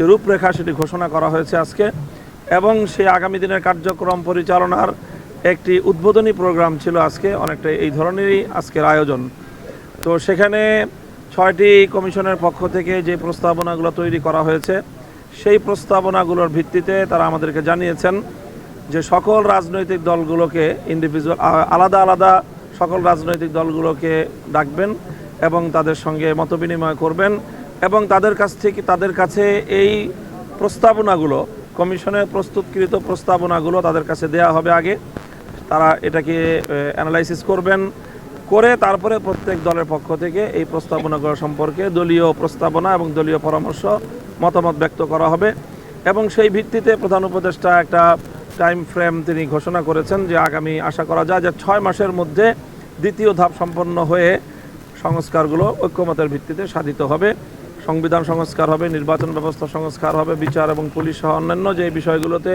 যে রূপরেখা সেটি ঘোষণা করা হয়েছে আজকে, এবং সেই আগামী দিনের কার্যক্রম পরিচালনার একটি উদ্বোধনী প্রোগ্রাম ছিল আজকে, অনেকটা এই ধরনেরই আজকের আয়োজন। তো সেখানে ছয়টি কমিশনের পক্ষ থেকে যে প্রস্তাবনাগুলো তৈরি করা হয়েছে, সেই প্রস্তাবনাগুলোর ভিত্তিতে তারা আমাদেরকে জানিয়েছেন যে সকল রাজনৈতিক দলগুলোকে ইন্ডিভিজুয়াল আলাদা আলাদা সকল রাজনৈতিক দলগুলোকে ডাকবেন এবং তাদের সঙ্গে মতবিনিময় করবেন। এবং তাদের কাছ থেকে তাদের কাছে এই প্রস্তাবনাগুলো, কমিশনের প্রস্তুতকৃত প্রস্তাবনাগুলো তাদের কাছে দেয়া হবে আগে। তারা এটাকে অ্যানালাইসিস করবেন, করে তারপরে প্রত্যেক দলের পক্ষ থেকে এই প্রস্তাবনাগুলো সম্পর্কে দলীয় প্রস্তাবনা এবং দলীয় পরামর্শ, মতামত ব্যক্ত করা হবে। এবং সেই ভিত্তিতে প্রধান উপদেষ্টা একটা টাইম ফ্রেম তিনি ঘোষণা করেছেন যে আগামী আশা করা যায় যে ছয় মাসের মধ্যে দ্বিতীয় ধাপ সম্পন্ন হয়ে সংস্কারগুলো ঐক্যমতের ভিত্তিতে সাধিত হবে। সংবিধান সংস্কার হবে, নির্বাচন ব্যবস্থা সংস্কার হবে, বিচার এবং পুলিশ সহ অন্যান্য যে বিষয়গুলোতে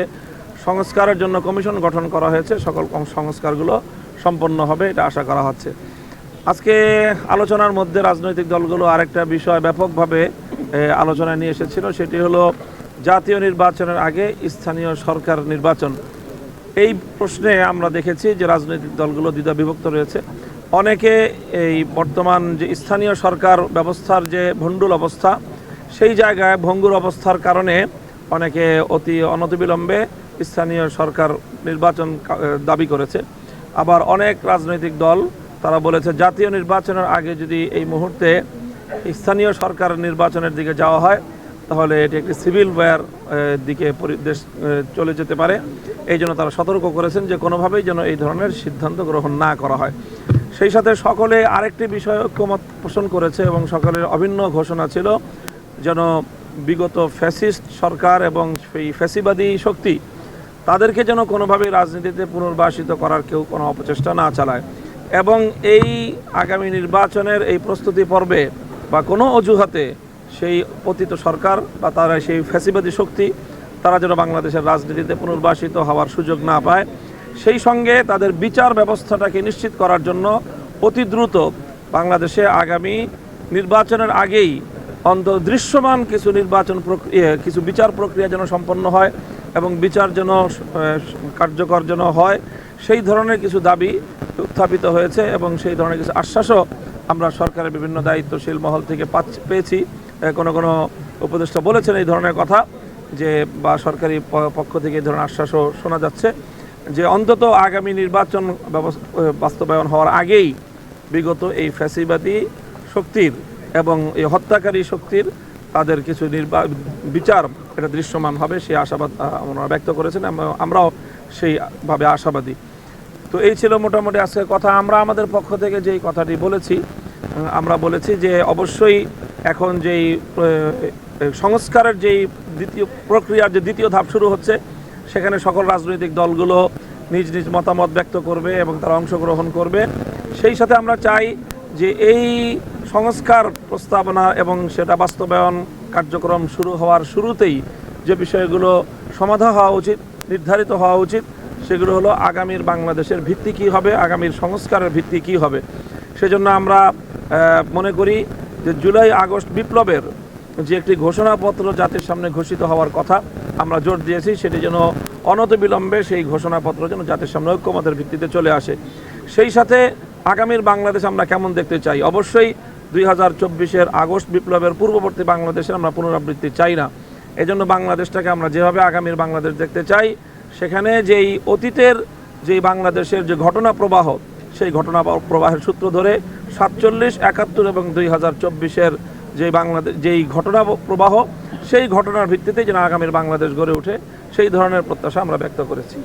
সংস্কারের জন্য কমিশন গঠন করা হয়েছে, সকল সংস্কারগুলো সম্পন্ন হবে, এটা আশা করা হচ্ছে। আজকে আলোচনার মধ্যে রাজনৈতিক দলগুলো আরেকটা বিষয় ব্যাপকভাবে আলোচনায় নিয়ে এসেছিল, সেটি হলো জাতীয় নির্বাচনের আগে স্থানীয় সরকার নির্বাচন। এই প্রশ্নে আমরা দেখেছি যে রাজনৈতিক দলগুলো দ্বিধা বিভক্ত রয়েছে। অনেকে এই বর্তমান যে স্থানীয় সরকার ব্যবস্থার যে ভণ্ডুল অবস্থা, সেই জায়গায় ভঙ্গুর অবস্থার কারণে অনেকে অতি অনতিবিলম্বে স্থানীয় সরকার নির্বাচন দাবি করেছে। আবার অনেক রাজনৈতিক দল তারা বলেছে, জাতীয় নির্বাচনের আগে যদি এই মুহূর্তে স্থানীয় সরকার নির্বাচনের দিকে যাওয়া হয়, তাহলে এটি একটি সিভিল ওয়ার দিকে পরি- দেশ চলে যেতে পারে। এই জন্য তারা সতর্ক করেছেন যে কোনোভাবেই যেন এই ধরনের সিদ্ধান্ত গ্রহণ না করা হয়। সেই সাথে সকলে আরেকটি বিষয় ঐক্যমত পোষণ করেছে এবং সকলের অভিন্ন ঘোষণা ছিল যেন বিগত ফ্যাসিস্ট সরকার এবং সেই ফ্যাসিবাদী শক্তি তাদেরকে যেন কোনোভাবেই রাজনীতিতে পুনর্বাসিত করার কেউ কোনো অপচেষ্টা না চালায়। এবং এই আগামী নির্বাচনের এই প্রস্তুতি পর্বে বা কোনো অজুহাতে সেই পতিত সরকার বা তারা সেই ফ্যাসিবাদী শক্তি, তারা যেন বাংলাদেশের রাজনীতিতে পুনর্বাসিত হওয়ার সুযোগ না পায়। সেই সঙ্গে তাদের বিচার ব্যবস্থাটাকে নিশ্চিত করার জন্য অতি দ্রুত বাংলাদেশে আগামী নির্বাচনের আগেই অন্তত দৃশ্যমান কিছু নির্বাচন প্রক্রিয়া কিছু বিচার প্রক্রিয়া যেন সম্পন্ন হয় এবং বিচার যেন কার্যকর যেন হয়, সেই ধরনের কিছু দাবি উত্থাপিত হয়েছে এবং সেই ধরনের কিছু আশ্বাসও আমরা সরকারের বিভিন্ন দায়িত্বশীল মহল থেকে পেয়েছি। কোনো কোনো উপদেষ্টা বলেছেন এই ধরনের কথা যে, বা সরকারি পক্ষ থেকে এই ধরনের আশ্বাসও শোনা যাচ্ছে। যে অন্তত আগামী নির্বাচন বাস্তবায়ন হওয়ার আগেই বিগত এই ফ্যাসিবাদী শক্তির এবং এই হত্যাকারী শক্তির তাদের কিছু নির্বা, বিচার এটা দৃশ্যমান হবে সেই আশাবাদ ওনারা ব্যক্ত করেছেন, আমরা- আমরাও সেইভাবে আশাবাদী। তো এই ছিল মোটামুটি আজকের কথা। আমরা আমাদের পক্ষ থেকে যেই কথাটি বলেছি আমরা বলেছি যে অবশ্যই এখন যেই সংস্কারের যেই দ্বিতীয় প্রক্রিয়ার যে দ্বিতীয় ধাপ শুরু হচ্ছে সেখানে সকল রাজনৈতিক দলগুলো নিজ নিজ মতামত ব্যক্ত করবে এবং তারা অংশগ্রহণ করবে। সেই সাথে আমরা চাই যে এই সংস্কার প্রস্তাবনা এবং সেটা বাস্তবায়ন কার্যক্রম শুরু হওয়ার শুরুতেই যে বিষয়গুলো সমাধা হওয়া উচিত, নির্ধারিত হওয়া উচিত, সেগুলো হলো আগামীর বাংলাদেশের ভিত্তি কী হবে, আগামীর সংস্কারের ভিত্তি কী হবে। সেজন্য আমরা মনে করি যে জুলাই আগস্ট বিপ্লবের যে একটি ঘোষণাপত্র জাতির সামনে ঘোষিত হওয়ার কথা আমরা জোর দিয়েছি, সেটি যেন অনতিবিলম্বে সেই ঘোষণাপত্র যেন জাতির সামনে ঐক্যমতের ভিত্তিতে চলে আসে। সেই সাথে আগামীর বাংলাদেশ আমরা কেমন দেখতে চাই? অবশ্যই দুই হাজার চব্বিশের আগস্ট বিপ্লবের পূর্ববর্তী বাংলাদেশের আমরা পুনরাবৃত্তি চাই না। এজন্য বাংলাদেশটাকে আমরা যেভাবে আগামীর বাংলাদেশ দেখতে চাই, সেখানে যেই অতীতের যেই বাংলাদেশের যে ঘটনা প্রবাহ, সেই ঘটনা প্রবাহের সূত্র ধরে সাতচল্লিশ, একাত্তর এবং দুই হাজার চব্বিশের যেই বাংলাদেশ যেই ঘটনা প্রবাহ সেই ঘটনার ভিত্তিতে যেন আগামীর বাংলাদেশ গড়ে ওঠে সেই ধরনের প্রত্যাশা আমরা ব্যক্ত করেছি।